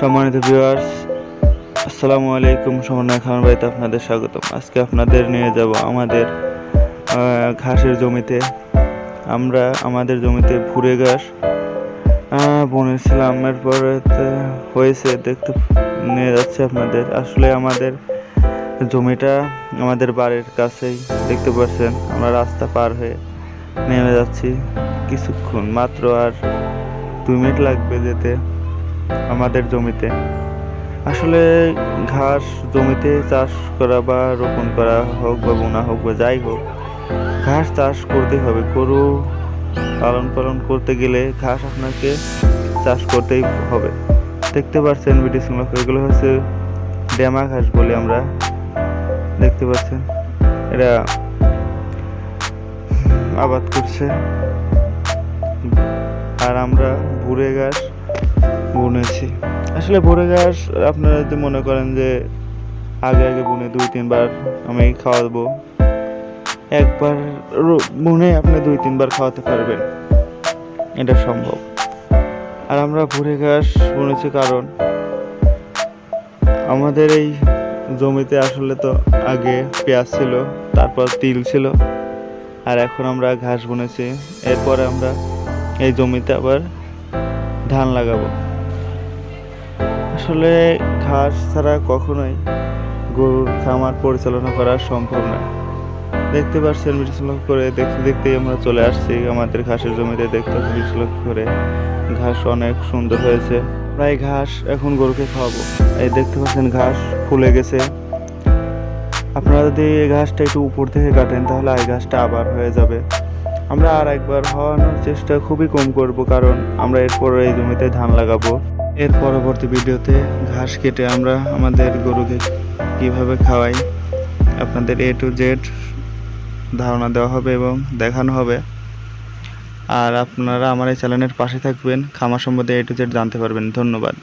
সম্মানিত ভিউয়ার্স আসসালামু আলাইকুম, সমন্বয় খান বাড়িতে আপনাদের স্বাগতম। আজকে আপনাদের নিয়ে যাব আমাদের ঘাসের জমিতে। আমরা আমাদের জমিতে ভুরে ঘাস বুনেছিলাম। এরপরে হয়েছে, দেখতে নিয়ে যাচ্ছে আপনাদের। আসলে আমাদের জমিটা আমাদের বাড়ির কাছেই, দেখতে পাচ্ছেন, আমরা রাস্তা পার হয়ে নেমে যাচ্ছি। কিছুক্ষণ, মাত্র আর দুই মিনিট লাগবে যেতে। আমাদের জমিতে। আসলে ঘাস জমিতে চাষ করা বা রোপণ করা হোক বা বোনা হোক বা যাই হোক, ঘাস চাষ করতে হবে। গরু পালন পালন করতে গেলে ঘাস আপনাকে চাষ করতেই হবে। দেখতে পাচ্ছেন ব্রিটিশ লোক এগুলো হচ্ছে ড্যামা ঘাস বলি আমরা। দেখতে পাচ্ছেন, এরা আবাদ করছে। আর আমরা ভুরে ঘাস বুনেছি আসলে ভুরে ঘাস আপনারা যদি মনে করেন যে আগে আগে বুনে দুই, তিনবার আমি খাওয়াবো, একবার বুনে আপনি দুই, তিনবার খাওয়াতে পারবেন। এটা সম্ভব। আর আমরা ভুরে ঘাস বুনেছি কারণ, আমাদের এই জমিতে আসলে তো আগে পেঁয়াজ ছিল, তারপর তিল ছিল, আর এখন আমরা ঘাস বুনেছি। এরপরে আমরা এই জমিতে আবার ধান লাগাবো। আসলে ঘাস ছাড়া কখনোই গরুর খামার পরিচালনা করা সম্ভব নয় দেখতে পাচ্ছেন বিশ্বলক্ষ করে, দেখতে দেখতেই আমরা চলে আসছি আমাদের ঘাসের জমিতে। দেখতে পাচ্ছি বিশ্বলক্ষ করে ঘাস অনেক সুন্দর হয়েছে। প্রায় ঘাস এখন গরুকে খাওয়াবো। এই দেখতে পাচ্ছেন ঘাস ফুলে গেছে। আপনারা যদি এই ঘাসটা একটু উপর থেকে কাটেন, তাহলে এই ঘাসটা আবার হয়ে যাবে। আমরা আর একবার হওয়ানোর চেষ্টা খুবই কম করব, কারণ আমরা এরপর এই জমিতে ধান লাগাবো। এর পরবর্তী ভিডিওতে ঘাস কেটে আমরা আমাদের গরুকে কীভাবে খাওয়াই, আপনাদের এ টু জেড ধারণা দেওয়া হবে এবং দেখানো হবে। আর আপনারা আমার এই চ্যানেলের পাশে থাকবেন, খামার সম্বন্ধে এ টু জেড জানতে পারবেন। ধন্যবাদ।